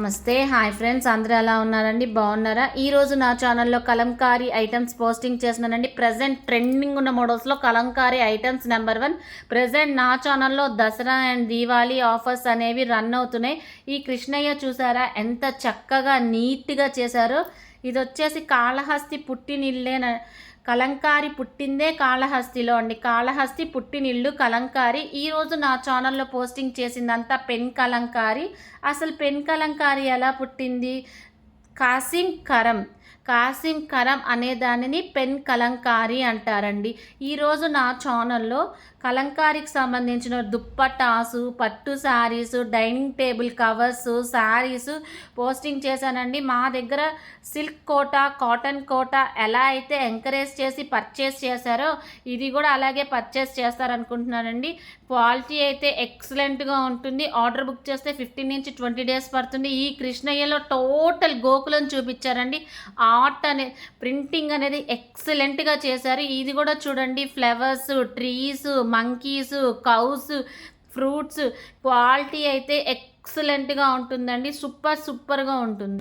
నమస్తే. Hi friends. అందరూ ఎలా ఉన్నారండి? బాగున్నారా? ఈరోజు నా ఛానల్లో కలంకారీ ఐటమ్స్ పోస్టింగ్ చేస్తున్నానండి. ప్రజెంట్ ట్రెండింగ్ ఉన్న మోడల్స్లో Kalamkari items number one. Present నా ఛానల్లో దసరా అండ్ దీవాళీ ఆఫర్స్ అనేవి రన్ అవుతున్నాయి. ఈ కృష్ణయ్య చూసారా? ఎంత చక్కగా నీట్గా చేశారో. ఇది వచ్చేసి కాళహస్తి పుట్టినిల్లేన కలంకారి పుట్టిందే కాళహస్తిలో అండి. కాళహస్తి పుట్టినిల్లు కలంకారి. ఈరోజు నా ఛానల్లో పోస్టింగ్ చేసిందంతా పెన్ కలంకారి. అసలు పెన్ కలంకారి ఎలా పుట్టింది? కాసిం కరం. కాసిం కరం అనే దానిని పెన్ కలంకారీ అంటారండి. ఈరోజు నా ఛానల్లో కలంకారీకి సంబంధించిన దుప్పటాసు పట్టు saris dining table covers saris posting చేశానండి. మా దగ్గర సిల్క్ కోట కాటన్ కోట ఎలా అయితే ఎంకరేజ్ చేసి పర్చేస్ చేశారో ఇది కూడా అలాగే పర్చేస్ చేస్తారనుకుంటున్నానండి. క్వాలిటీ అయితే ఎక్సలెంట్గా ఉంటుంది. ఆర్డర్ బుక్ చేస్తే ఫిఫ్టీన్ నుంచి ట్వంటీ డేస్ పడుతుంది. ఈ కృష్ణయ్యలో టోటల్ గోకులను చూపించారండి. ఆర్ట్ అనే ప్రింటింగ్ అనేది ఎక్సలెంట్గా చేశారు. ఇది కూడా చూడండి flowers trees monkeys cows fruits quality అయితే ఎక్సలెంట్గా ఉంటుందండి. సూపర్ సూపర్గా ఉంటుంది.